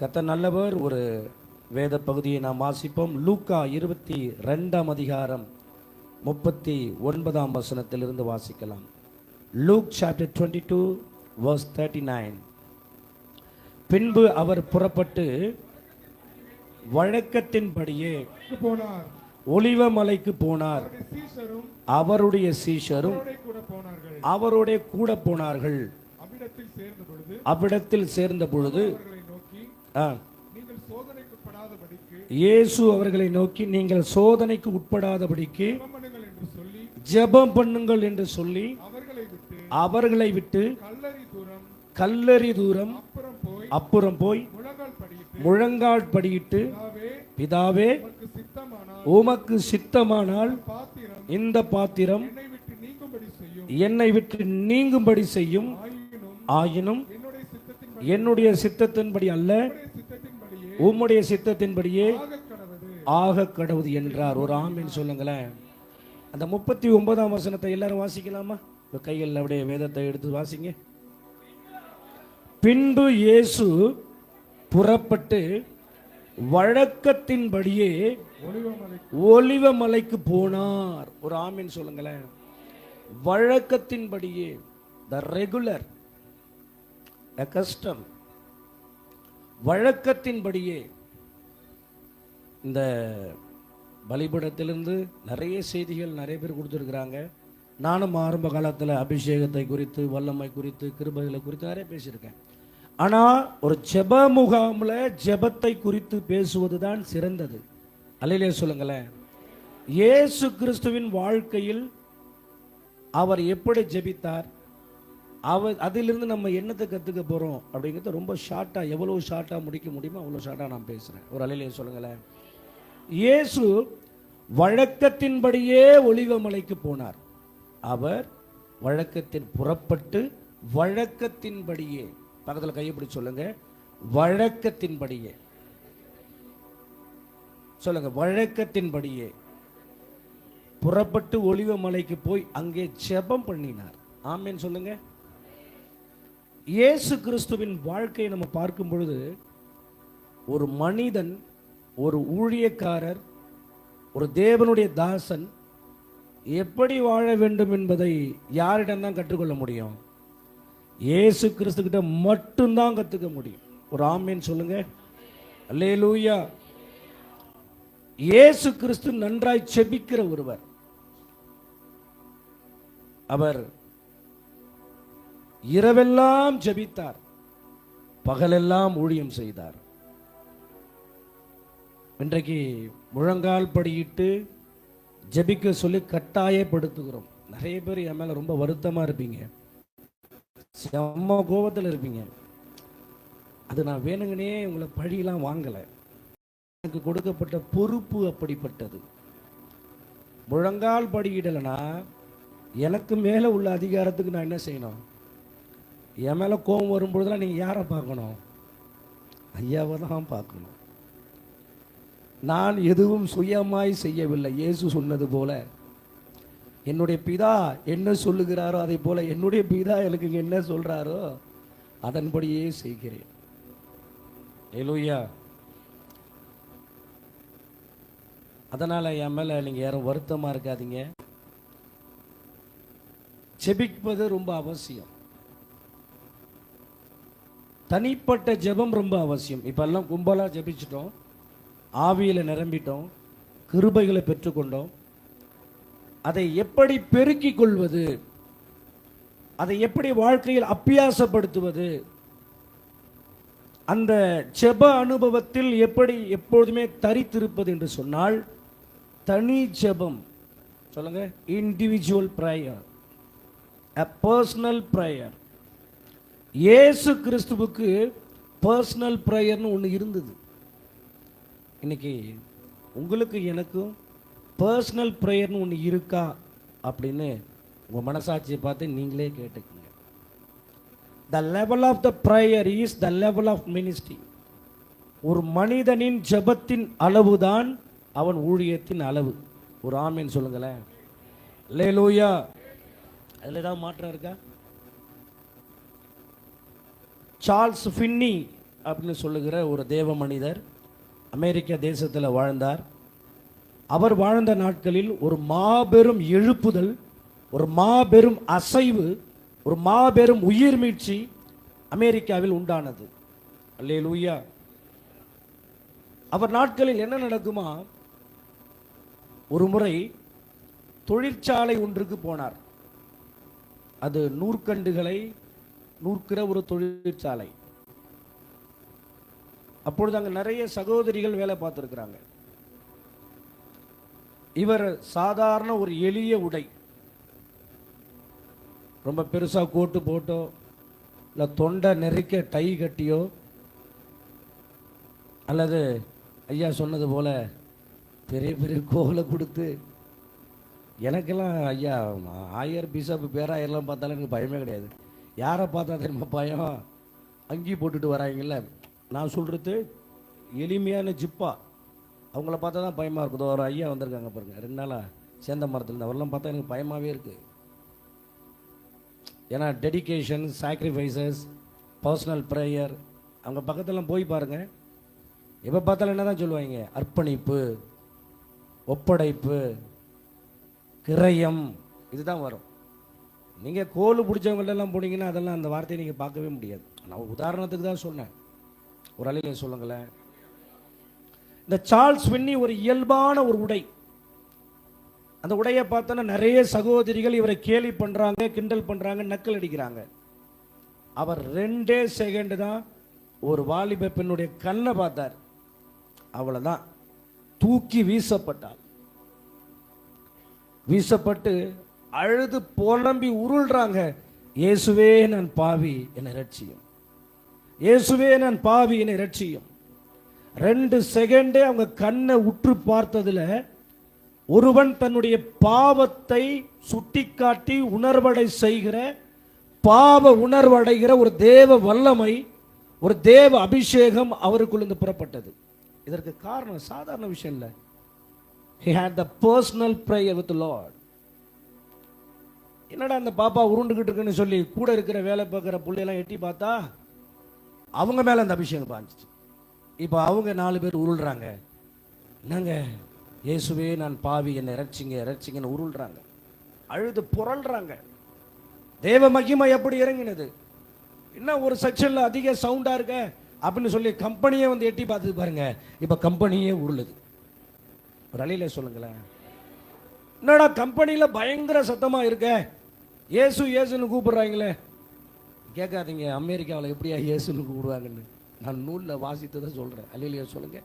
கத்த நல்லவர். ஒரு வேத பகுதியை நாம் வாசிப்போம். லூக்கா இருபத்தி ரெண்டாம் அதிகாரம் முப்பத்தி ஒன்பதாம் வசனத்திலிருந்து வாசிக்கலாம். Luke chapter twenty two verse thirty nine. பின்பு அவர் புறப்பட்டு வழக்கத்தின்படியே போனார் ஒலிவமலைக்கு போனார். அவருடைய சீஷரும் அவருடைய கூட போனார்கள். அவ்விடத்தில் சேர்ந்த பொழுது இயேசு அவர்களை நோக்கி நீங்கள் சோதனைக்கு உட்படாதபடிக்கு ஜெபம் பண்ணுங்கள் என்று சொல்லி அவர்களை விட்டு கல்லறி தூரம் அப்புறம் போய் முழங்கால் படியிட்டு பிதாவே உமக்கு சித்தமானால் இந்த பாத்திரம் என்னை விட்டு நீங்கும்படி செய்யும். ஆயினும் என்னுடைய சித்தத்தின்படி அல்ல உம்முடைய சித்தத்தின்படியே ஆக கடவுது என்றார். ஒரு ஆமீன் சொல்லுங்களேன். அந்த முப்பத்தி ஒன்பதாம் வசனத்தை எல்லாரும் வாசிக்கலாமா? இந்த கையில் அப்படியே வேதத்தை எடுத்து வாசிங்க. பின்பு இயேசு புறப்பட்டு வழக்கத்தின்படியே ஒளிவமலை ஒலிவமலைக்கு போனார். ஒரு ஆமீன் சொல்லுங்களேன். வழக்கத்தின்படியே த ரெகுலர் கஸ்டம் வழக்கத்தின்படியே இந்த பலிபடத்திலிருந்து நிறைய செய்திகள் நிறைய பேர் கொடுத்துருக்குறாங்க. நானும் ஆரம்ப காலத்தில் அபிஷேகத்தை குறித்து வல்லமை குறித்து கிருபைகளை குறித்து நிறைய பேசியிருக்கேன். ஆனால் ஒரு ஜெப முகாமில் ஜெபத்தை குறித்து பேசுவது தான் சிறந்தது. அல்லையிலே சொல்லுங்களேன். இயேசு கிறிஸ்துவின் வாழ்க்கையில் அவர் எப்படி ஜெபித்தார்? அவர் அதிலிருந்து நம்ம என்னத்தை கற்றுக்க போகிறோம் அப்படிங்கிறத ரொம்ப ஷார்ட்டாக எவ்வளோ ஷார்ட்டாக முடிக்க முடியுமோ அவ்வளோ ஷார்ட்டாக நான் பேசுகிறேன் ஒரு அலையிலே சொல்லுங்களேன். இயேசு வழக்கத்தின்படியே ஒளிவமலைக்கு போனார். அவர் வழக்கத்தின் புறப்பட்டு வழக்கத்தின்படியே பக்கத்தில் கையை சொல்லுங்க. வழக்கத்தின்படியே. சொல்லுங்க வழக்கத்தின்படியே. புறப்பட்டு ஒளிவமலைக்கு போய் அங்கே ஜெபம் பண்ணினார். ஆமேன்னு சொல்லுங்கள் இயேசு கிறிஸ்துவின் வாழ்க்கையை நம்ம பார்க்கும் பொழுது ஒரு மனிதன் ஒரு ஊழியக்காரர் ஒரு தேவனுடைய தாசன் எப்படி வாழ வேண்டும் என்பதை யாரிடம் தான் கற்றுக்கொள்ள முடியும்? இயேசு கிறிஸ்து கிட்ட மட்டும்தான் கற்றுக்க முடியும். ஒரு ஆமேன்னு சொல்லுங்க. அல்லேலூயா. இயேசு கிறிஸ்து நன்றாய் செபிக்கிற ஒருவர். அவர் இரவெல்லாம் ஜெபித்தார். பகலெல்லாம் ஊழியம் செய்தார். இன்றைக்கு முழங்கால் படியிட்டு ஜெபிக்க சொல்லி கட்டாயப்படுத்துகிறோம். நிறைய பேர் என் மேலே ரொம்ப வருத்தமாக இருப்பீங்க. செம்ம கோபத்தில் இருப்பீங்க. அது நான் வேணுங்கனே உங்களை பழியெல்லாம் வாங்கலை. எனக்கு கொடுக்கப்பட்ட பொறுப்பு அப்படிப்பட்டது. முழங்கால் படியிடலைன்னா எனக்கு மேலே உள்ள அதிகாரத்துக்கு நான் என்ன செய்யணும்? என் மேலே கோபம் வரும்பொழுதுலாம் நீங்கள் யாரை பார்க்கணும்? ஐயாவை தான் பார்க்கணும். நான் எதுவும் சுயமாய் செய்யவில்லை. இயேசு சொன்னது போல. என்னுடைய பிதா என்ன சொல்லுகிறாரோ அதே போல என்னுடைய பிதா எனக்கு என்ன சொல்கிறாரோ அதன்படியே செய்கிறேன். ஏலூயா அதனால் என் மேலே நீங்கள் யாரும் வருத்தமாக இருக்காதீங்க. செபிப்பது ரொம்ப அவசியம். தனிப்பட்ட ஜெபம் ரொம்ப அவசியம். இப்ப எல்லாம் கும்பலா ஜெபிச்சிட்டோம். ஆவியில் நிரம்பிட்டோம். கிருபைகளை பெற்றுக்கொண்டோம். அதை எப்படி பெருக்கிக் கொள்வது? அதை எப்படி வாழ்க்கையில் அப்பியாசப்படுத்துவது? அந்த ஜெப அனுபவத்தில் எப்படி எப்பொழுதுமே தரித்திருப்பது என்று சொன்னால் தனி ஜெபம் சொல்லுங்க individual prayer uh personal prayer Yesu கிறிஸ்துவுக்கு பர்சனல் ப்ரேயர்னு ஒன்று இருந்தது. இன்னைக்கு உங்களுக்கு எனக்கும் பர்சனல் ப்ரேயர்னு ஒன்று இருக்கா அப்படின்னு உங்கள் மனசாட்சியை பார்த்து நீங்களே கேட்டுக்குங்க. The level of the prayer is the level of ministry ஒரு மனிதனின் ஜெபத்தின் அளவுதான் அவன் ஊழியத்தின் அளவு. ஒரு ஆமின்னு சொல்லுங்களேன். லே லூயா அதில் ஏதாவது மாற்றம் இருக்கா? சார்ல்ஸ் ஃபின்னி அப்படின்னு சொல்லுகிற ஒரு தேவ மனிதர் அமெரிக்க தேசத்தில் வாழ்ந்தார். அவர் வாழ்ந்த நாட்களில் ஒரு மாபெரும் எழுப்புதல் ஒரு மாபெரும் அசைவு ஒரு மாபெரும் உயிர் மீட்சி அமெரிக்காவில் உண்டானது. அல்லேலூயா. அவர் நாட்களில் என்ன நடக்குமா? ஒரு முறை தொழிற்சாலை ஒன்றுக்கு போனார். அது நூற்கண்டுகளை நூற்கிற ஒரு தொழிற்சாலை. அப்பொழுது அங்கே நிறைய சகோதரிகள் வேலை பார்த்துருக்குறாங்க. இவர் சாதாரண ஒரு எளிய உடை. ரொம்ப பெருசாக கோட்டு போட்டோ இல்லை தொண்டை நெருக்க டை கட்டியோ அல்லது ஐயா சொன்னது போல பெரிய பெரிய கோவில கொடுத்து எனக்கெல்லாம் ஐயா ஆயர் பிஷப் பேராயர்லாம் பார்த்தாலும் எனக்கு பயமே கிடையாது. யாரை பார்த்தா தெரியுமா பயம்? அங்கி போட்டுட்டு வராங்கல்ல. நான் சொல்கிறது எளிமையான ஜிப்பா. அவங்கள பார்த்தா தான் பயமாக இருக்குது. ஒரு ஐயா வந்திருக்காங்க பாருங்க. ரெண்டு நாளாக சேர்ந்த மரத்தில் அவரெல்லாம் பார்த்தா எனக்கு பயமாகவே இருக்குது ஏன்னா டெடிக்கேஷன் சாக்ரிஃபைசஸ் பர்சனல் ப்ரேயர் அவங்க பக்கத்துலாம் போய் பாருங்கள் எப்போ பார்த்தாலும் என்ன தான் சொல்லுவாங்க? அர்ப்பணிப்பு ஒப்படைப்பு கிரயம் இதுதான் வரும். நீங்கள் கோல் பிடிச்சவங்கள்டெல்லாம் போனீங்கன்னா அதெல்லாம் அந்த வார்த்தையை நீங்கள் பார்க்கவே முடியாது. நான் உதாரணத்துக்கு தான் சொன்னேன். ஒரு அலையில சொல்லுங்களேன். இந்த சார்ல்ஸ் வின்னி ஒரு இயல்பான ஒரு உடை. அந்த உடையை பார்த்தோன்னா நிறைய சகோதரிகள் இவரை கேலி பண்ணுறாங்க கிண்டல் பண்ணுறாங்க நக்கல் அடிக்கிறாங்க. அவர் ரெண்டே செகண்டு தான் ஒரு வாலிப பெண்ணுடைய கண்ணை பார்த்தார். அவ்வளோதான் தூக்கி வீசப்பட்டார். வீசப்பட்டு அழுது புலம்பி உருள்றாங்க. இயேசுவே நான் பாவி என்னை ரட்சியும் இயேசுவே நான் பாவி என்னை ரட்சியும் ரெண்டு செகண்டே அவங்க கண்ணை உற்று பார்த்ததுல ஒருவன் தன்னுடைய பாவத்தை சுட்டிக்காட்டி உணர்வடை செய்கிற பாவ உணர்வடைகிற ஒரு தேவ வல்லமை ஒரு தேவ அபிஷேகம் அவருக்குள்ளிருந்து புறப்பட்டது. இதற்கு காரணம் சாதாரண விஷயம் இல்லை. He had the personal prayer with the என்னடா அந்த பாப்பா உருண்டுகிட்டு இருக்குன்னு சொல்லி கூட இருக்கிற வேலை பார்க்குற பிள்ளையெல்லாம் எட்டி பார்த்தா அவங்க மேலே அந்த அபிஷேகம் பாஞ்சிச்சு. இப்போ அவங்க நாலு பேர் உருள்றாங்க. என்னங்க? இயேசுவே நான் பாவி என்னை இறைச்சிங்க இறைச்சிங்கன்னு உருள்றாங்க. அழுது புரள்றாங்க. தேவ மகிமை எப்படி இறங்கினது? என்ன ஒரு செக்ஷனில் அதிக சவுண்டாக இருக்க? அப்படின்னு சொல்லி கம்பெனியே வந்து எட்டி பார்த்து பாருங்க. இப்போ கம்பெனியே உருளுது. ஒரு அலையில சொல்லுங்களேன். என்னடா கம்பெனியில் பயங்கர சத்தமாக இருக்க? இயேசு இயேசுன்னு கூப்பிடுறாங்களே. கேட்காதீங்க அமெரிக்காவில் எப்படியா இயேசுன்னு கூப்பிடுவாங்கன்னு. நான் நூலில் வாசித்ததை சொல்கிறேன் அல்லையா சொல்லுங்க.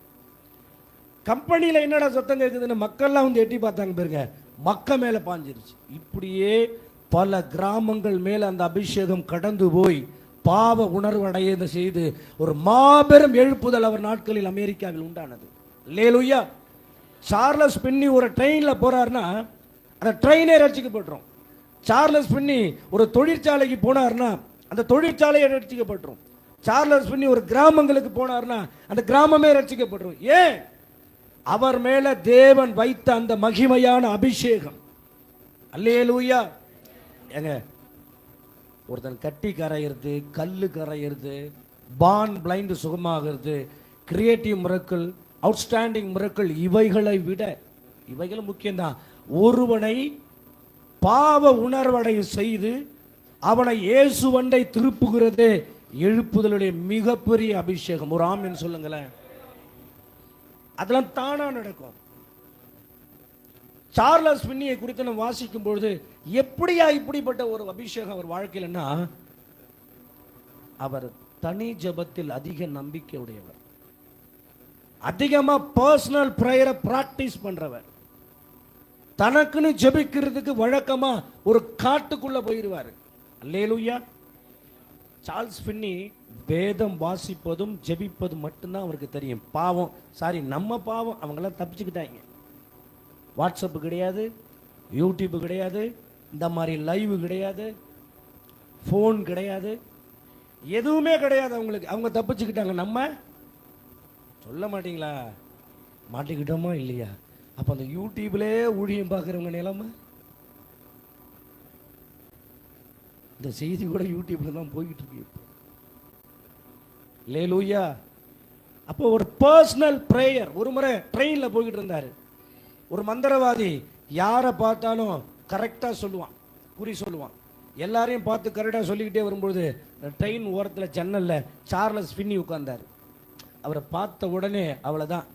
கம்பெனியில் என்னடா சத்தம் கேட்குதுன்னு மக்கள்லாம் வந்து எட்டி பார்த்தாங்க பாருங்க. மக்க மேலே பாஞ்சிருச்சு. இப்படியே பல கிராமங்கள் மேலே அந்த அபிஷேகம் கடந்து போய் பாவ உணர்வு அடைய செய்து ஒரு மாபெரும் எழுப்புதல் அவர் நாட்களில் அமெரிக்காவில் உண்டானது. லேலுயா சார்லஸ் பின்னி ஒரு ட்ரெயினில் போகிறாருன்னா அந்த ட்ரெயினே ரசிக்கப்பட்டுரும். சார்லஸ் பின்னி ஒரு தொழிற்சாலைக்கு போனார்னா அந்த தொழிற்சாலையை ரட்சிக்கப்பட்டுரும். சார்லஸ் பின்னி ஒரு கிராமங்களுக்கு போனார்னா அந்த கிராமமே ரட்சிக்கப்பட்டுரும். ஏன்? அவர் மேல தேவன் வைத்த அந்த மகிமையான அபிஷேகம். அல்லேலூயா. ஏங்க ஒருத்தன் கட்டி கரையிறது கல்லு கரையிறது பான் பிளைண்ட் சுகமாகிறது கிரியேட்டிவ் மிரக்கல் அவுட்ஸ்டாண்டிங் மிரக்கல் இவைகளை விட இவைகள் முக்கியம்தான். ஒருவனை பாவ உணர்வடை செய்து அவனை இயேசுவண்டை திருப்புகிறதே எழுப்புதலுடைய மிகப்பெரிய அபிஷேகம். ஒரு ஆமின்னு சொல்லுங்களேன். அதெல்லாம் தானா நடக்கும். சார்லஸ் பின்னியை குறித்து நம்ம வாசிக்கும் பொழுது எப்படியா இப்படிப்பட்ட ஒரு அபிஷேகம் அவர் வாழ்க்கையிலன்னா அவர் தனி ஜெபத்தில் அதிக நம்பிக்கை உடையவர் அதிகமாக பர்சனல் ப்ரேயரை ப்ராக்டிஸ் பண்ணுறவர் தனக்குன்னு ஜெபிக்கிறதுக்கு வழக்கமாக ஒரு காட்டுக்குள்ளே போயிடுவார் அல்லேலுயா. சார்ல்ஸ் பின்னி வேதம் வாசிப்பதும் ஜெபிப்பதும் மட்டும்தான் அவருக்கு தெரியும். பாவம் சாரி நம்ம பாவம் அவங்களாம் தப்பிச்சுக்கிட்டாங்க. வாட்ஸ்அப்பு கிடையாது யூடியூப்பு கிடையாது இந்த மாதிரி லைவ் கிடையாது ஃபோன் கிடையாது எதுவுமே கிடையாது அவங்களுக்கு. அவங்க தப்பிச்சுக்கிட்டாங்க. நம்ம சொல்ல மாட்டீங்களா? மாட்டிக்கிட்டோமா இல்லையா? அப்போ அந்த யூடியூப்லேயே ஊழியம் பார்க்குறவங்க நிலமை? இந்த செய்தி கூட யூடியூப்ல தான் போய்கிட்டு இருக்கு இப்போ. லேலூயா அப்போ ஒரு பர்சனல் ப்ரேயர் ஒரு முறை ட்ரெயினில் போய்கிட்டு இருந்தார். ஒரு மந்திரவாதி யாரை பார்த்தாலும் கரெக்டாக சொல்லுவான் குறி சொல்லுவான். எல்லாரையும் பார்த்து கரெக்டாக சொல்லிக்கிட்டே வரும்பொழுது ட்ரெயின் ஓரத்தில் ஜன்னலில் சார்லஸ் பின்னி உட்கார்ந்தார். அவரை பார்த்த உடனே அவ்வளோதான்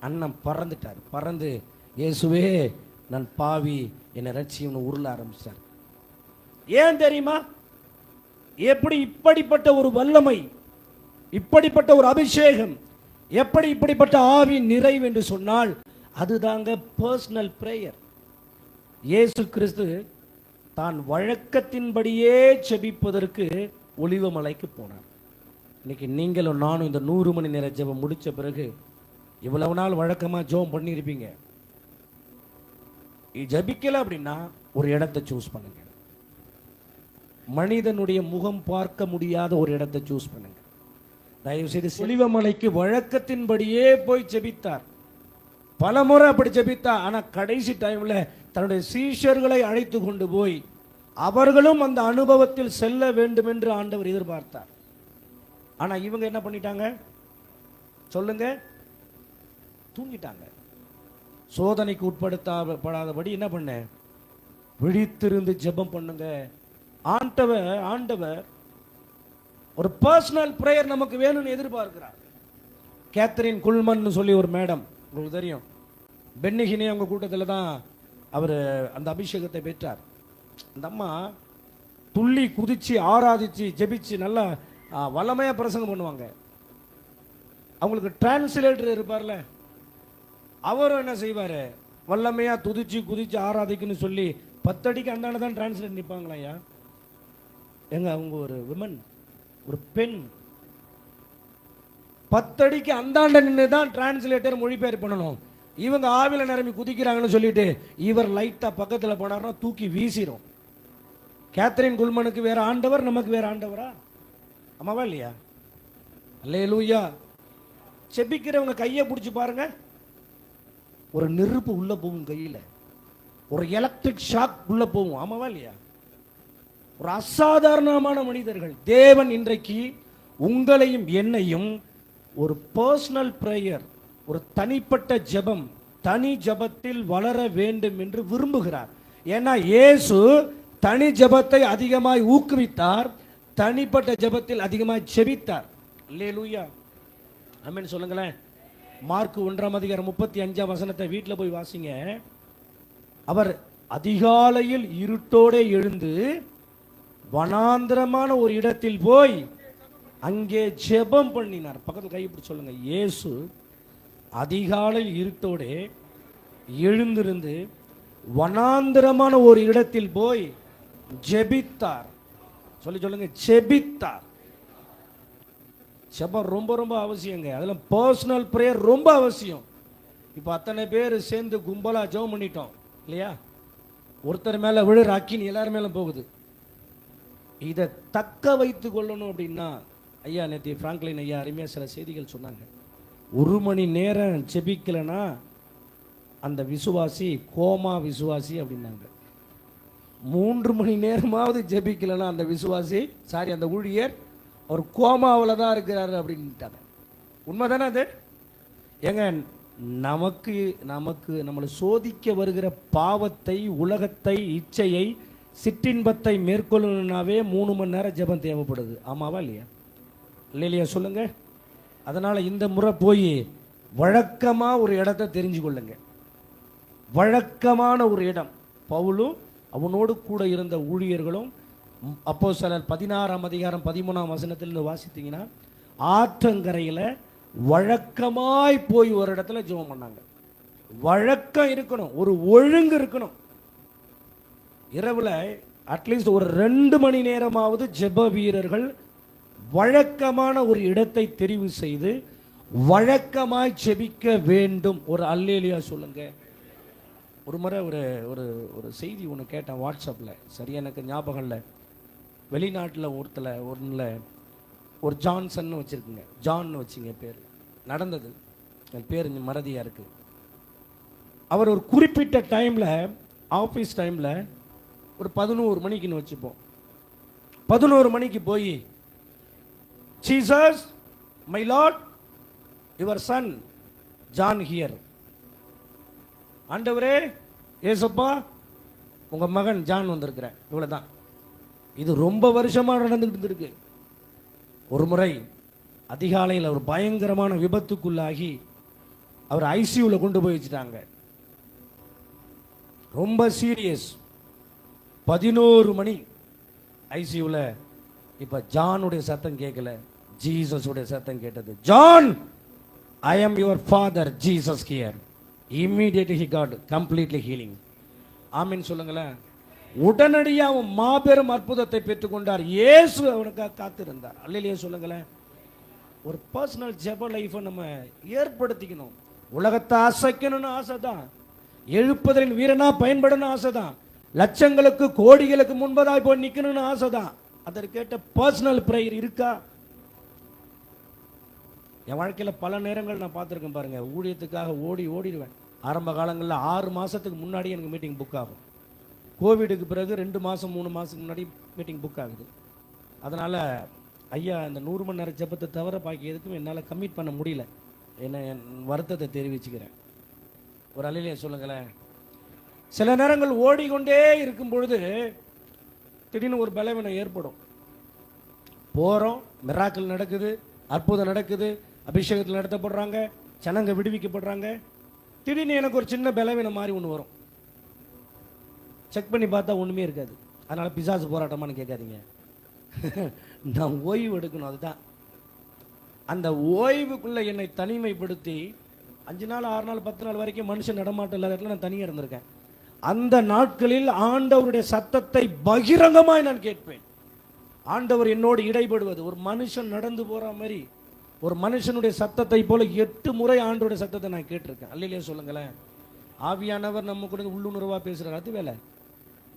அண்ணன் பறந்துட்டார். பறந்து இயேசுவே நான் பாவி என்னை ரட்சியம்னு உருள ஆரம்பிச்சார் ஏன் தெரியுமா? எப்படி இப்படிப்பட்ட ஒரு வல்லமை இப்படிப்பட்ட ஒரு அபிஷேகம் எப்படி இப்படிப்பட்ட ஆவி நிறைவு என்று சொன்னால் அதுதாங்க பர்சனல் பிரேயர் இயேசு கிறிஸ்து தான் வழக்கத்தின்படியே செபிப்பதற்கு ஒளிவமலைக்கு போனார். இன்னைக்கு நீங்களும் நானும் இந்த நூறு மணி நேர ஜெபம் முடிச்ச பிறகு இவ்வளவு நாள் வழக்கமா ஜோம் பண்ணியிருப்பீங்க. இ- அப்படின்னா ஒரு இடத்தை சூஸ் பண்ணுங்க. மனிதனுடைய முகம் பார்க்க முடியாத ஒரு இடத்தை சூஸ் பண்ணுங்க. தயவு செய்து சிலிவமலைக்கு வழக்கத்தின்படியே போய் ஜெபித்தார். பல முறை அப்படி ஜபித்தார் ஆனா கடைசி டைம்ல தன்னுடைய சீஷர்களை அழைத்து கொண்டு போய் அவர்களும் அந்த அனுபவத்தில் செல்ல வேண்டும் என்று ஆண்டவர் எதிர்பார்த்தார். ஆனா இவங்க என்ன பண்ணிட்டாங்க? சொல்லுங்க. தூங்கிட்டாங்க. சோதனைக்கு உட்படுத்தப்படாதபடி என்ன பண்ண? விழித்திருந்து ஜெபம் பண்ணுங்க. ஆண்டவர் ஆண்டவர் ஒரு பர்சனல் ப்ரேயர் நமக்கு வேணும்னு எதிர்பார்க்கிறார். கேத்தரின் குல்மன் சொல்லி ஒரு மேடம் உங்களுக்கு தெரியும். பென்னிகினே அவங்க கூட்டத்தில் தான் அவர் அந்த அபிஷேகத்தை பெற்றார். அந்த அம்மா துள்ளி குதிச்சு ஆராதிச்சு ஜெபிச்சு நல்லா ஆ, பிரசங்கம் பண்ணுவாங்க. அவங்களுக்கு டிரான்ஸ்லேட்டர் இருப்பார்ல அவரும் என்ன செய்வார்? வல்லமையாக துதிச்சு குதிச்சு ஆராதிக்குன்னு சொல்லி பத்தடிக்கு அந்தாண்ட தான் டிரான்ஸ்லேட் நிற்பாங்களா ஐயா எங்க அவங்க ஒரு விமன் ஒரு பெண். பத்தடிக்கு அந்தாண்ட நின்று தான் டிரான்ஸ்லேட்டர் மொழிபெயர்ப்பு பண்ணணும். இவங்க ஆவில நிரம்பி குதிக்கிறாங்கன்னு சொல்லிட்டு இவர் லைட்டா பக்கத்துல போனார்னா தூக்கி வீசிடும் கேத்தரின் குல்மனுக்கு வேற ஆண்டவர் நமக்கு வேற ஆண்டவரா? ஆமாவா இல்லையா? அல்லே லூயா செபிக்கிறவங்க கையை பிடிச்சி பாருங்க. ஒரு நெருப்பு உள்ள போகும் கையில். ஒரு எலக்ட்ரிக் ஷாக் உள்ள போகும். ஆமாவா இல்லையா? ஒரு அசாதாரணமான மனிதர்கள். தேவன் இன்றைக்கு உங்களையும் என்னையும் ஒரு பர்சனல் ப்ரேயர் ஒரு தனிப்பட்ட ஜெபம் தனி ஜெபத்தில் வளர வேண்டும் என்று விரும்புகிறார். ஏன்னா இயேசு தனி ஜெபத்தை அதிகமாய் ஊக்குவித்தார் தனிப்பட்ட ஜெபத்தில் அதிகமாய் ஜெபித்தார். லூயா அம்மன் சொல்லுங்களேன். மார்க் ஒன்றாம் அதிகாரம் முப்பத்தி அஞ்சாம் வசனத்தை வீட்டில் போய் வாசிங்க. அவர் அதிகாலையில் இருட்டோடே எழுந்து வனாந்திரமான ஒரு இடத்தில் போய் அங்கே ஜெபம் பண்ணினார். பக்கத்தில் கை சொல்லுங்க. இயேசு அதிகாலையில் இருட்டோடே எழுந்திருந்து வனாந்திரமான ஒரு இடத்தில் போய் ஜெபித்தார். சொல்லி சொல்லுங்க ஜெபித்தார். ஜெபம் ரொம்ப ரொம்ப அவசியங்க. அதில் பர்சனல் ப்ரேயர் ரொம்ப அவசியம். இப்போ அத்தனை பேர் சேர்ந்து கும்பலாக ஜெபம் பண்ணிட்டோம். இல்லையா? ஒருத்தர் மேலே விழுற அக்கினி எல்லார் மேலே போகுது. இதை தக்க வைத்து கொள்ளணும் அப்படின்னா ஐயா நேற்று ஃப்ராங்க்லின் ஐயா அருமையாக சில செய்திகள் சொன்னாங்க. ஒரு மணி நேரம் செபிக்கலைன்னா அந்த விசுவாசி கோமா விசுவாசி அப்படின்னாங்க. மூன்று மணி நேரமாவது ஜெபிக்கலைன்னா அந்த விசுவாசி சாரி அந்த ஊழியர் அவர் கோமாவில் தான் இருக்கிறாரு அப்படின்ட்டாங்க உண்மை தானே அது? ஏங்க நமக்கு நமக்கு நம்மளை சோதிக்க வருகிற பாவத்தை உலகத்தை இச்சையை சிற்றின்பத்தை மேற்கொள்ளணும்னாவே மூணு மணி நேரம் ஜெபம் தேவைப்படுது. ஆமாவா இல்லையா? இல்லை இல்லையா? சொல்லுங்க. அதனால் இந்த முறை போய் வழக்கமாக ஒரு இடத்த தெரிஞ்சு கொள்ளுங்க. வழக்கமான ஒரு இடம். பவுலும் அவனோடு கூட இருந்த ஊழியர்களும் அப்போ சிலர் பதினாறாம் அதிகாரம் பதிமூணாம் வசனத்தில் வாசித்தீங்கன்னா ஆற்றங்கரையில் வழக்கமாய் போய் ஒரு இடத்துல ஜெபம் பண்ணாங்க. வழக்கம் இருக்கணும் ஒரு ஒழுங்கு இருக்கணும். இரவில் அட்லீஸ்ட் ஒரு ரெண்டு மணி நேரமாவது ஜெப வீரர்கள் வழக்கமான ஒரு இடத்தை தெரிவு செய்து வழக்கமாய் ஜெபிக்க வேண்டும். ஒரு அல்லேலியா சொல்லுங்க. ஒரு முறை ஒரு ஒரு ஒரு செய்தி ஒன்று கேட்டேன் வாட்ஸ்அப்பில் சரியா எனக்கு ஞாபகம் இல்லை. வெளிநாட்டில் ஒருத்தில் ஒன்றில் ஒரு ஜான்சன் வச்சுருக்குங்க. ஜான்னு வச்சுங்க பேர். நடந்தது. என் பேர் மறதியாக இருக்குது அவர் ஒரு குறிப்பிட்ட டைமில் ஆஃபீஸ் டைமில் ஒரு பதினோரு மணிக்குன்னு வச்சுப்போம். பதினோரு மணிக்கு போய் Jesus my Lord your son John here ஆண்டவரே ஏசப்பா உங்கள் மகன் ஜான் வந்திருக்கிறேன் இவ்வளவுதான். இது ரொம்ப வருஷமாக நடந்துகிட்டு இருக்கு. ஒரு முறை அதிகாலையில் ஒரு பயங்கரமான விபத்துக்குள்ளாகி அவர் ஐசியூவில் கொண்டு போய் வச்சுட்டாங்க. ரொம்ப சீரியஸ் பதினோரு மணி ஐசியூவில் இப்போ ஜானுடைய சத்தம் கேட்கல. ஜீசஸுடைய சத்தம் கேட்டது. John I am your father Jesus here immediately he got completely healing ஆமீன் சொல்லுங்களேன். உடனடியாக அவன் மாபெரும் அற்புதத்தை பெற்றுக்கொண்டார். இயேசு அவனுக்காக காத்திருந்தார். அல்லையே சொல்லுங்களேன் ஒரு பர்சனல் ஜெப லைஃப்பை நம்ம ஏற்படுத்திக்கணும். உலகத்தை அசைக்கணும்னு ஆசை தான் எழுப்புதலின் வீரனாக பயன்படணும்னு ஆசை தான் லட்சங்களுக்கு கோடிகளுக்கு முன்பதாக போய் நிற்கணும்னு ஆசை தான் அதற்கேட்ட பர்சனல் ப்ரேயர் இருக்கா? என் வாழ்க்கையில் பல நேரங்கள் நான் பார்த்துருக்கேன் பாருங்கள் ஊழியத்துக்காக ஓடி ஓடிடுவேன். ஆரம்ப காலங்களில் ஆறு மாதத்துக்கு முன்னாடி எனக்கு மீட்டிங் புக் ஆகும். கோவிடுக்கு பிறகு ரெண்டு மாதம் மூணு மாதத்துக்கு முன்னாடி மீட்டிங் புக் ஆகுது. அதனால் ஐயா இந்த நூறு மணி நேரம் ஜெபத்தை தவிர பாக்கி எதுக்கும் என்னால் கம்மிட் பண்ண முடியல. என்ன என் வருத்தத்தை தெரிவிச்சுக்கிறேன். ஒரு அலையிலே சொல்லுங்களேன். சில நேரங்கள் ஓடிக்கொண்டே இருக்கும் பொழுது திடீர்னு ஒரு பலவீனம் ஏற்படும். போகிறோம் மிராக்கள் நடக்குது அற்புதம் நடக்குது அபிஷேகத்தில் நடத்தப்படுறாங்க ஜனங்க விடுவிக்கப்படுறாங்க. திடீர்னு எனக்கு ஒரு சின்ன பலவீனம் மாதிரி ஒன்று வரும். செக் பண்ணி பார்த்தா ஒன்றுமே இருக்காது. அதனால் பிசாசு போராட்டமான்னு கேட்காதீங்க. நான் ஓய்வு எடுக்கணும் அதுதான். அந்த ஓய்வுக்குள்ளே என்னை தனிமைப்படுத்தி அஞ்சு நாள் ஆறு நாள் பத்து நாள் வரைக்கும் மனுஷன் நடமாட்டம் இல்லாத இடத்துல நான் தனியாக இருந்திருக்கேன். அந்த நாட்களில் ஆண்டவருடைய சத்தத்தை பகிரங்கமாய் நான் கேட்பேன். ஆண்டவர் என்னோடு இடைபடுவது ஒரு மனுஷன் நடந்து போகிற மாதிரி ஒரு மனுஷனுடைய சத்தத்தை போல எட்டு முறை ஆண்டோடைய சத்தத்தை நான் கேட்டிருக்கேன். அல்லையிலே சொல்லுங்களேன். ஆவியானவர் நம்ம கூட உள்ளுணர்வாக பேசுகிறார் அது வேலை.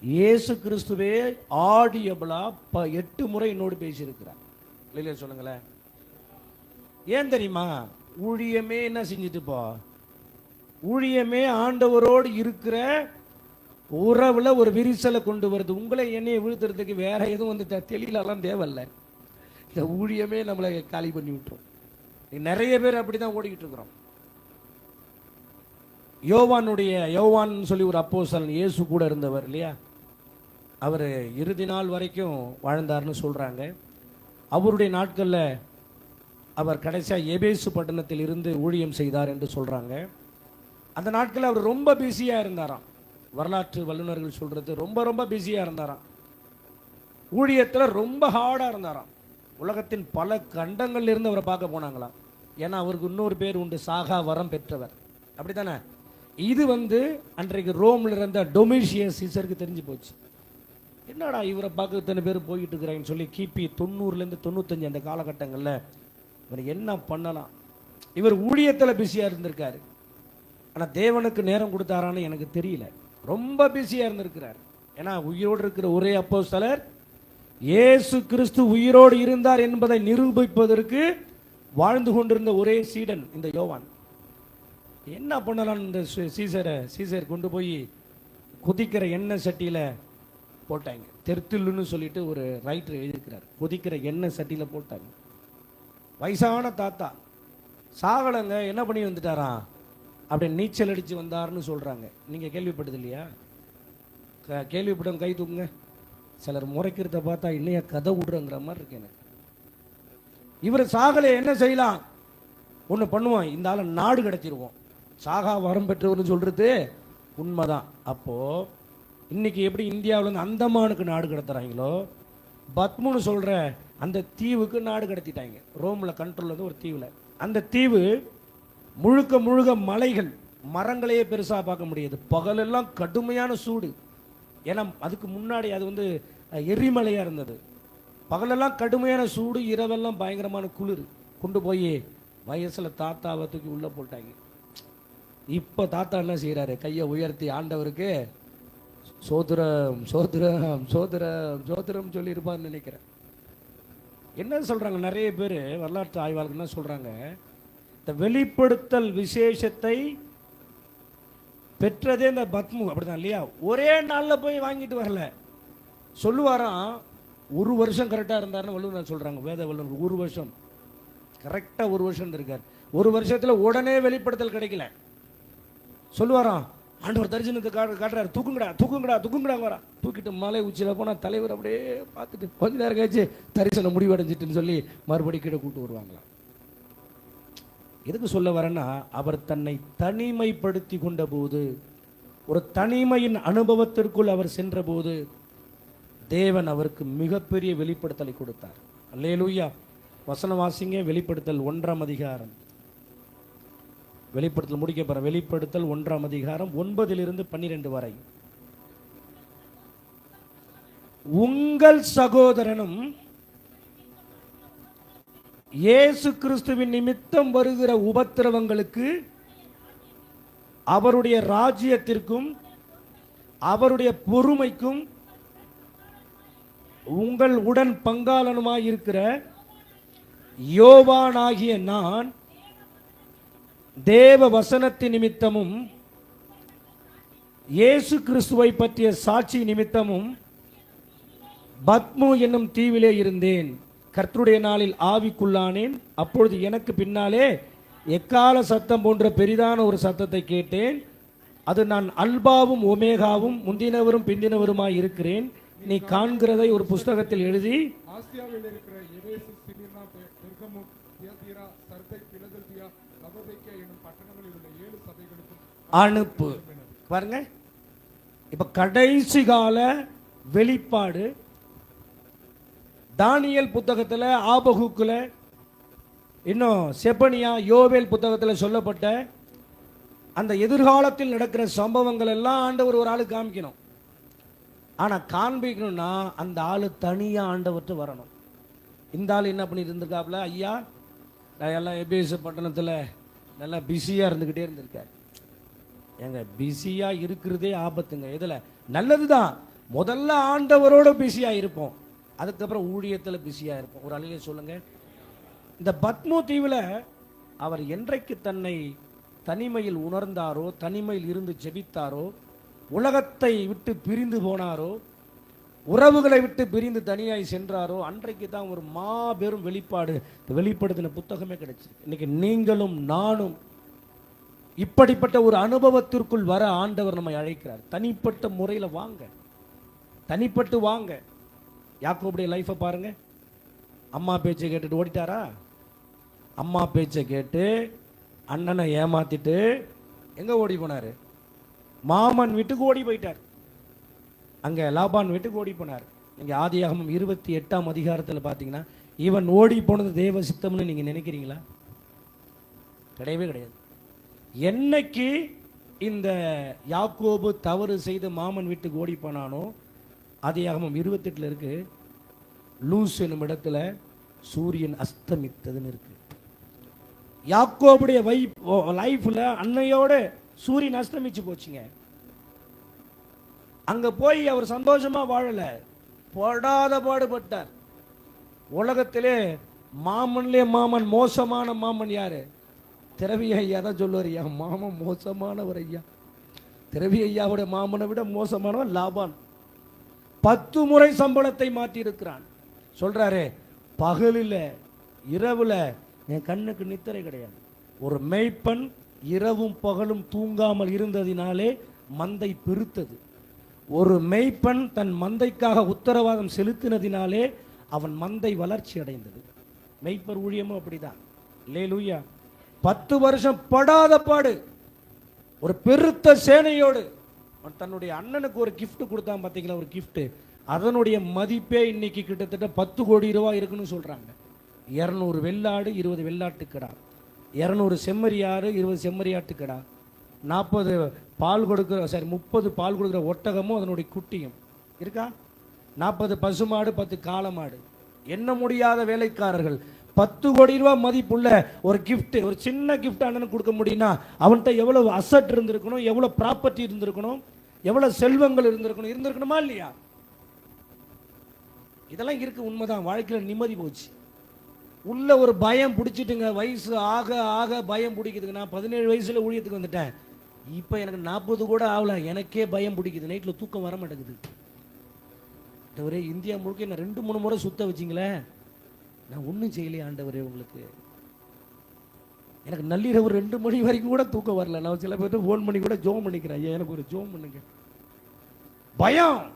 இயேசு கிறிஸ்துவே ஆடியபிளா ப எட்டு முறை என்னோடு பேசியிருக்கிறார். இல்லையா சொல்லுங்களேன். ஏன் தெரியுமா? ஊழியமே என்ன செஞ்சுட்டு போ ஊழியமே ஆண்டவரோடு இருக்கிற உறவுல ஒரு விரிசலை கொண்டு வருது. உங்களை என்னையை வீழ்த்துறதுக்கு வேற எதுவும் வந்து தெளிலெல்லாம் தேவையில்லை தேவையில்ல. இந்த ஊழியமே நம்மளை காலி பண்ணி விட்டுரும். நிறைய பேர் அப்படிதான் ஓடிக்கிட்டு இருக்கிறோம். யோவானுடைய யோவான் சொல்லி ஒரு அப்போசல் இயேசு கூட இருந்தவர் இல்லையா? அவர் இறுதி நாள் வரைக்கும் வாழ்ந்தார்னு சொல்கிறாங்க அவருடைய நாட்களில் அவர் கடைசியாக எபேசு பட்டணத்தில் இருந்து ஊழியம் செய்தார் என்று சொல்கிறாங்க அந்த நாட்களில் அவர் ரொம்ப பிஸியாக இருந்தாராம். வரலாற்று வல்லுநர்கள் சொல்கிறது ரொம்ப ரொம்ப பிஸியாக இருந்தாராம். ஊழியத்தில் ரொம்ப ஹார்டாக இருந்தாராம். உலகத்தின் பல கண்டங்கள்ல இருந்து அவரை பார்க்க போனாங்களாம். ஏன்னா அவருக்கு இன்னொரு பேர் உண்டு சாகா வரம் பெற்றவர். அப்படி தானே இது வந்து அன்றைக்கு ரோமில் இருந்த டொமிஷியஸ் சீசருக்கு தெரிஞ்சு போச்சு. என்னடா இவரை பார்க்க இத்தனை பேர் போயிட்டு இருக்கிறாங்கன்னு சொல்லி கிபி தொண்ணூறுலேருந்து தொண்ணூத்தஞ்சு அந்த காலகட்டங்களில் இவர் என்ன பண்ணலாம்? இவர் ஊழியத்தில் பிஸியாக இருந்திருக்காரு. ஆனால் தேவனுக்கு நேரம் கொடுத்தாரான்னு எனக்கு தெரியல. ரொம்ப பிஸியாக இருந்திருக்கிறார். ஏன்னா உயிரோடு இருக்கிற ஒரே அப்போ சிலர் இயேசு கிறிஸ்து உயிரோடு இருந்தார் என்பதை நிரூபிப்பதற்கு வாழ்ந்து கொண்டிருந்த ஒரே சீடன் இந்த யோவான். என்ன பண்ணலாம் இந்த சீசரை சீசர் கொண்டு போய் கொதிக்கிற எண்ணெய் சட்டியில் போட்டாங்க. தெர்த்துல்லுன்னு சொல்லிட்டு ஒரு ரைட்டர் எழுதியிருக்கிறார். கொதிக்கிற எண்ணெய் சட்டியில் போட்டாங்க. வயசான தாத்தா சாகலைங்க என்ன பண்ணி வந்துட்டாராம்? அப்படி நீச்சல் அடித்து வந்தாருன்னு சொல்கிறாங்க நீங்கள் கேள்விப்பட்டது இல்லையா? க- கேள்விப்பட்டவங்க கை தூக்குங்க. சிலர் முறைக்கிறத பார்த்தா இன்னைய கதை விடுறங்கிற மாதிரி இருக்கு எனக்கு. இவர் சாகலை என்ன செய்யலாம்? ஒன்று பண்ணுவோம் இந்த ஆளை நாடு கிடச்சிருவோம் சாகா வரம் பெற்றவர்னு சொல்கிறது உண்மைதான். அப்போது இன்னைக்கு எப்படி இந்தியாவிலேருந்து அந்தமானுக்கு நாடு கடத்துறாங்களோ பத்முன்னு சொல்கிற அந்த தீவுக்கு நாடு கடத்திட்டாங்க. ரோமில் கண்ட்ரோல் வந்து ஒரு தீவில். அந்த தீவு முழுக்க முழுக்க மலைகள் மரங்களையே பெருசாக பார்க்க முடியாது. பகலெல்லாம் கடுமையான சூடு. ஏன்னா அதுக்கு முன்னாடி அது வந்து எரிமலையாக இருந்தது. பகலெல்லாம் கடுமையான சூடு இரவெல்லாம் பயங்கரமான குளிர். கொண்டு போய் வயசில் தாத்தாவை தூக்கி உள்ளே போட்டாங்க. இப்போ தாத்தா என்ன செய்கிறாரு கையை உயர்த்தி ஆண்டவருக்கு சோதரம் சோதரம் சோதரம் சோதரம் சொல்லியிருப்பான்னு நினைக்கிறேன். என்ன சொல்கிறாங்க நிறைய பேர் வரலாற்று ஆய்வாளர்கள் என்ன சொல்கிறாங்க இந்த வெளிப்படுத்தல் விசேஷத்தை பெற்றதே இந்த பத்மு அப்படிதான் இல்லையா? ஒரே நாளில் போய் வாங்கிட்டு வரல. சொல்லுவாராம் ஒரு வருஷம் கரெக்டாக இருந்தாருன்னு வள்ளுவர் சொல்கிறாங்க வேத வல்லுநர். ஒரு வருஷம். கரெக்டாக ஒரு வருஷம் இருந்திருக்கார். ஒரு வருஷத்தில் உடனே வெளிப்படுத்தல் கிடைக்கல. சொல்லுவாராம் ஆண்டவர் தரிசனத்தை காட்டு காட்டுறாரு. தூக்குங்கடா தூக்குங்கடா தூக்குங்கடா வரா தூக்கிட்டு மலை உச்சியில் போனா தலைவர் அப்படியே பார்த்துட்டு கொஞ்ச நேரம் கழிச்சு தரிசனம் முடிவடைஞ்சிட்டுன்னு சொல்லி மறுபடி கீழே கூட்டு வருவாங்களாம் எதுக்கு சொல்ல வரேன்னா அவர் தன்னை தனிமைப்படுத்தி கொண்ட போது ஒரு தனிமையின் அனுபவத்திற்குள் அவர் சென்ற போது தேவன் அவருக்கு மிகப்பெரிய வெளிப்படுத்தலை கொடுத்தார். அல்லேலூயா. வசன வாசிங்க வெளிப்படுத்தல் ஒன்றாம் அதிகாரம். வெளிப்படுத்தல் முடிக்க போற வெளிப்படுத்தல் ஒன்றாம் அதிகாரம் ஒன்பதிலிருந்து பன்னிரெண்டு வரை. உங்கள் சகோதரனும் இயேசு கிறிஸ்துவின் நிமித்தம் வருகிற உபத்திரவங்களுக்கு அவருடைய ராஜ்யத்திற்கும் அவருடைய பொறுமைக்கும் உங்கள் உடன் பங்காளனுமாய் இருக்கிற யோவானாகிய நான் தேவ வசனத்தின் நிமித்தமும் இயேசு கிறிஸ்துவை பற்றிய சாட்சி நிமித்தமும் பத்மு என்னும் தீவிலே இருந்தேன். கர்த்தருடைய நாளில் ஆவிக்குள்ளானேன். அப்பொழுது எனக்கு பின்னாலே எக்கால சத்தம் போன்ற பெரிதான ஒரு சத்தத்தை கேட்டேன். அது நான் அல்பாவும் ஒமேகாவும் முந்தினவரும் பிந்தினவருமாய் இருக்கிறேன். நீ காண்கிறதை ஒரு புஸ்தகத்தில் எழுதி ஆசியாவில் இருக்கிற அனுப்பு. பாருங்க. இப்ப கடைசி கால வெளிப்பாடு. தானியல் புத்தகத்தில் ஆபகுக்கில் இன்னும் செப்பனியா யோவேல் புத்தகத்தில் சொல்லப்பட்ட அந்த எதிர்காலத்தில் நடக்கிற சம்பவங்கள் எல்லாம் ஆண்டவர் ஒரு ஆள் காமிக்கணும். ஆனால் காண்பிக்கணும்னா அந்த ஆள் தனியாக ஆண்டவர்கிட்ட வரணும். இந்த ஆள் என்ன பண்ணிட்டு இருந்திருக்காப்புல? ஐயா நான் எல்லாம் எபிஎஸ் பட்டணத்தில் நல்லா பிஸியாக இருந்துக்கிட்டே இருந்திருக்காரு. எங்க பிஸியா இருக்கிறதே ஆபத்துங்க. எதுல? நல்லதுதான். முதல்ல ஆண்டவரோட பிஸியா இருப்போம். அதுக்கப்புறம் ஊழியத்துல பிஸியா இருப்போம். ஒரு அழிலே சொல்லுங்க. இந்த பத்மோ தீவுல அவர் என்றைக்கு தன்னை தனிமையில் உணர்ந்தாரோ தனிமையில் இருந்து ஜெபித்தாரோ உலகத்தை விட்டு பிரிந்து போனாரோ உறவுகளை விட்டு பிரிந்து தனியாய் சென்றாரோ அன்றைக்கு தான் ஒரு மாபெரும் வெளிப்பாடு வெளிப்படுத்தின புத்தகமே கிடைச்சிருக்கு. இன்னைக்கு நீங்களும் நானும் இப்படிப்பட்ட ஒரு அனுபவத்திற்குள் வர ஆண்டவர் நம்மை அழைக்கிறார். தனிப்பட்ட முறையில் வாங்க. தனிப்பட்டு வாங்க. யாக்கோபுடைய லைஃப்பை பாருங்க. அம்மா பேச்சை கேட்டுட்டு ஓடிட்டாரா? அம்மா பேச்சை கேட்டு அண்ணனை ஏமாத்திட்டு எங்கே ஓடி போனாரு? மாமன் வீட்டுக்கு ஓடி போயிட்டார். அங்கே லாபான் வீட்டுக்கு ஓடி போனார். நீங்கள் ஆதியாகமும் இருபத்தி எட்டாம் அதிகாரத்தில் பார்த்தீங்கன்னா இவன் ஓடி போனது தேவ சித்தம்னு நீங்கள் நினைக்கிறீங்களா? கிடையவே கிடையாது. என்னைக்கு இந்த யாக்கோபு தவறு செய்து மாமன் வீட்டுக்கு ஓடி போனானோ ஆதியாகமம் இருபத்தெட்டுல இருக்கு. லூஸ் என்னும் இடத்துல சூரியன் அஸ்தமித்ததுன்னு இருக்கு. யாக்கோபுடைய வை லைஃப்ல அன்னையோட சூரியன் அஸ்தமிச்சு போச்சுங்க. அங்க போய் அவர் சந்தோஷமா வாழல. படாத பாடுபட்டார். உலகத்திலே மாமன்லே மாமன் மோசமான மாமன் யாரு? திரவி ஐயா தான் சொல்லுவார் ஐயா மாமன் மோசமானவர் ஐயா. திரவி ஐயாவுடைய மாமனை விட மோசமானவன் லாபான். பத்து முறை சம்பளத்தை மாற்றியிருக்கிறான். சொல்கிறாரே பகலில் இரவில் என் கண்ணுக்கு நித்திரை கிடையாது. ஒரு மெய்ப்பன் இரவும் பகலும் தூங்காமல் இருந்ததினாலே மந்தை பெருத்தது. ஒரு மெய்ப்பன் தன் மந்தைக்காக உத்தரவாதம் செலுத்தினதினாலே அவன் மந்தை வளர்ச்சி அடைந்தது. மெய்ப்பர் ஊழியமும் அப்படிதான். லேலூயா. பத்து வருஷம் படாத பாடு. ஒரு பெருத்த சேனையோடு. தன்னுடைய அண்ணனுக்கு ஒரு கிஃப்ட் கொடுத்தான் பார்த்தீங்களா ஒரு கிஃப்ட்டு அதனுடைய மதிப்பே இன்னைக்கு கிட்டத்தட்ட பத்து கோடி ரூபாய் இருக்குன்னு சொல்றாங்க. இரநூறு வெள்ளாடு இருபது வெள்ளாட்டுக்கடா. இரநூறு செம்மறியாறு இருபது செம்மறியாட்டுக்கடா நாற்பது பால் கொடுக்குற சாரி முப்பது பால் கொடுக்குற ஒட்டகமும் அதனுடைய குட்டியும். இருக்கா? நாற்பது பசுமாடு பத்து காளமாடு எண்ண முடியாத வேலைக்காரர்கள். பத்து கோடி ரூபாய் மதிப்புள்ள ஒரு கிஃப்ட் ஒரு சின்ன கிஃப்ட் அண்ணனுக்கு கொடுக்க முடியும்னா அவன்கிட்ட எவ்வளவு அசட் இருந்திருக்கணும் எவ்வளவு ப்ராப்பர்ட்டி இருந்திருக்கணும் எவ்வளவு செல்வங்கள் இருந்திருக்கணும் இருந்திருக்கணுமா இல்லையா? இதெல்லாம் இருக்கு உண்மைதான். வாழ்க்கையில் நிம்மதி போச்சு. உள்ள ஒரு பயம் பிடிச்சிட்டுங்க வயசு ஆக ஆக பயம் பிடிக்குதுங்க. நான் பதினேழு வயசுல ஊழியத்துக்கு வந்துட்டேன். இப்போ எனக்கு நாற்பது கூட ஆகல. எனக்கே பயம் பிடிக்குது. நைட்டில் தூக்கம் வர மாட்டேங்குது ஆண்டவரே இந்தியா முழுக்க என்ன ரெண்டு மூணு முறை சுத்த வச்சிங்களேன். நான் ஒன்றும் செய்யலையே ஆண்டவரே உங்களுக்கு. எனக்கு நள்ளிரவு ரெண்டு மணி வரைக்கும் கூட தூக்கம் வரல. நான் சில பேர்ட்ட ஃபோன் பண்ணி கூட ஜோம் பண்ணிக்கிறேன். ஐயா எனக்கு ஒரு ஜோம் பண்ணுங்க. பயம்.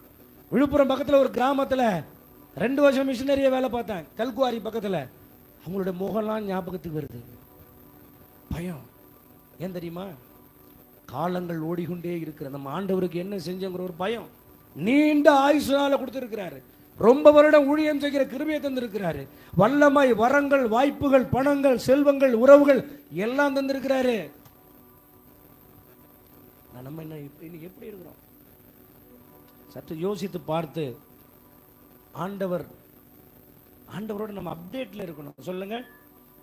விழுப்புரம் பக்கத்தில் ஒரு கிராமத்தில் ரெண்டு வருஷம் மிஷினரியை வேலை பார்த்தேன். கல்குவாரி பக்கத்தில். அவங்களோட முகம்லாம் ஞாபகத்துக்கு வருது. பயம். ஏன் தெரியுமா? காலங்கள் ஓடிக்கொண்டே இருக்கிற நம்ம ஆண்டவருக்கு என்ன செஞ்சோங்கிற ஒரு பயம். நீண்ட ஆயுசுனால கொடுத்துருக்கிறாரு. ரொம்ப வருடம் ஊழியம் செய்கிற கிருமியை தந்திருக்கிறாரு. வல்லமை வரங்கள் வாய்ப்புகள் பணங்கள் செல்வங்கள் உறவுகள் எல்லாம் தந்திருக்கிறாரு. நம்ம என்ன இன்னைக்கு எப்படி இருக்கிறோம்? சற்று யோசித்து பார்த்து ஆண்டவர் ஆண்டவரோட நம்ம அப்டேட்ல இருக்கணும். சொல்லுங்க.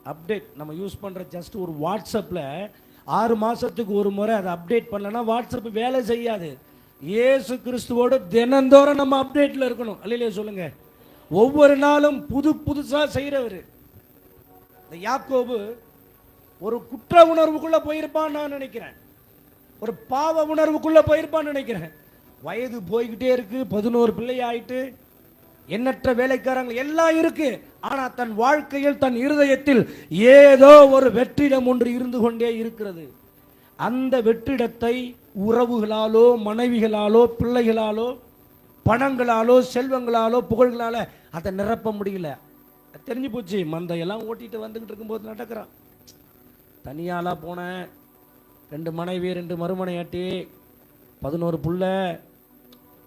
அப்டேட் நம்ம யூஸ் பண்ற ஜஸ்ட் ஒரு வாட்ஸ்அப்ல ஆறு மாசத்துக்கு ஒரு முறை அதை அப்டேட் பண்ணலன்னா வாட்ஸ்அப் வேலை செய்யாது. இயேசு கிறிஸ்துவோட தினந்தோறும் நம்ம அப்டேட்டில் இருக்கணும். அல்லையா சொல்லுங்க. ஒவ்வொரு நாளும் புது புதுசாக செய்கிறவர் இந்த யாக்கோபு ஒரு குற்ற உணர்வுக்குள்ளே போயிருப்பான்னு நான் நினைக்கிறேன். ஒரு பாவ உணர்வுக்குள்ளே போயிருப்பான்னு நினைக்கிறேன். வயது போய்கிட்டே இருக்கு பதினோரு பிள்ளை ஆயிட்டு எண்ணற்ற வேலைக்காரங்க எல்லாம் இருக்கு. ஆனா தன் வாழ்க்கையில் தன் இருதயத்தில் ஏதோ ஒரு வெற்றிடம் ஒன்று இருந்து கொண்டே இருக்கிறது. அந்த வெற்றிடத்தை உறவுகளாலோ மனைவிகளாலோ பிள்ளைகளாலோ பணங்களாலோ செல்வங்களாலோ புகழ்களால அதை நிரப்ப முடியல. தெரிஞ்சு போச்சு மந்தையெல்லாம் ஓட்டிட்டு வந்துகிட்டு இருக்கும்போது நடக்கிறான். தனியாலாக போனேன். ரெண்டு மனைவி ரெண்டு மறுமனையாட்டி பதினோரு புள்ள.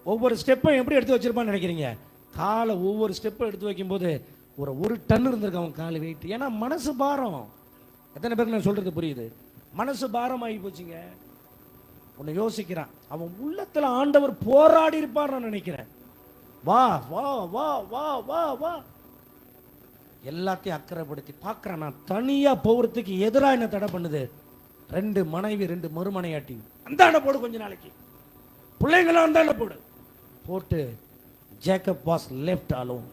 ஒவ்வொரு ஸ்டெப்பையும் எப்படி எடுத்து வச்சிருப்பான்னு நினைக்கிறீங்க? காலை ஒவ்வொரு ஸ்டெப்பும் எடுத்து வைக்கும்போது ஒரு ஒரு டன் இருந்திருக்கு அவன் கால் வெயிட் ஏன்னா மனசு பாரம். எத்தனை பேருக்கு நான் சொல்கிறது புரியுது? மனசு பாரம் ஆகி போச்சுங்க. உன்னை யோசிக்கிறான். அவன் உள்ளத்தில் ஆண்டவர் போராடி இருப்பார் நான் நினைக்கிறேன். வா வா வா வா வா வா. எல்லாத்தையும் அக்கறைப்படுத்தி பார்க்குறேன். நான் தனியாக போகிறதுக்கு எதிராக என்ன தடை பண்ணுது? ரெண்டு மனைவி ரெண்டு மறுமனையாட்டி. அந்தாண்ட போடு கொஞ்ச நாளைக்கு. பிள்ளைங்களும் அந்தாண்ட போடு. போட்டு ஜேக்கப் வாஸ் லெஃப்ட் அலோன்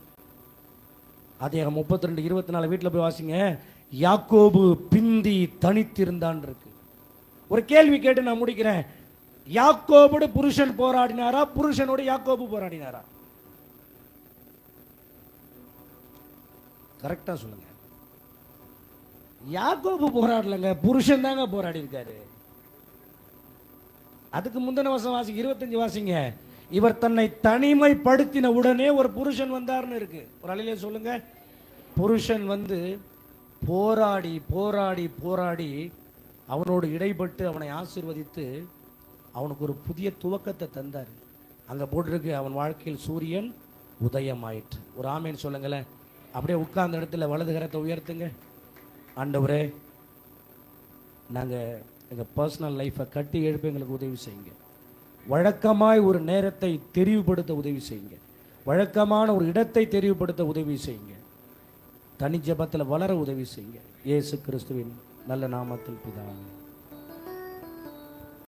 அதே முப்பத்தி ரெண்டு இருபத்தி நாலு வீட்டில் போய் வாசிங்க. யாக்கோபு பிந்தி தனித்திருந்தான் இருக்கு ஒரு கேள்வி கேட்டு நான் முடிக்கிறேன். யாக்கோபோடு புருஷன் போராடினாரா? புருஷனோடு யாக்கோபு போராடினாரா? கரெக்டா சொல்லுங்க. யாக்கோபு போராடலங்க புருஷன் தாங்க போராடி இருக்காரு அதுக்கு முந்தின வருஷம் வாசிங்க இருபத்தஞ்சு வாசிங்க. இவர் தன்னை தனிமைப்படுத்தின உடனே ஒரு புருஷன் வந்தார்னு இருக்கு. ஒரு அலையிலே சொல்லுங்க. புருஷன் வந்து போராடி போராடி போராடி அவனோடு இடைப்பட்டு அவனை ஆசிர்வதித்து அவனுக்கு ஒரு புதிய துவக்கத்தை தந்தார். அங்கே போட்டிருக்கு அவன் வாழ்க்கையில் சூரியன் உதயமாயிற்று. ஒரு ஆமேன்னு சொல்லுங்களேன். அப்படியே உட்கார்ந்த இடத்துல வலது கரத்தை உயர்த்துங்க. ஆண்டவரே நாங்கள் எங்கள் பர்சனல் லைஃப்பை கட்டி எழுப்ப எங்களுக்கு உதவி செய்யுங்க. வழக்கமாய் ஒரு நேரத்தை தெரிவுபடுத்த உதவி செய்யுங்க. வழக்கமான ஒரு இடத்தை தெரிவுபடுத்த உதவி செய்யுங்க. தனி ஜெபத்தில் வளர உதவி செய்யுங்க. இயேசு கிறிஸ்துவின் நல்ல நாமத்தில் பிதாவே.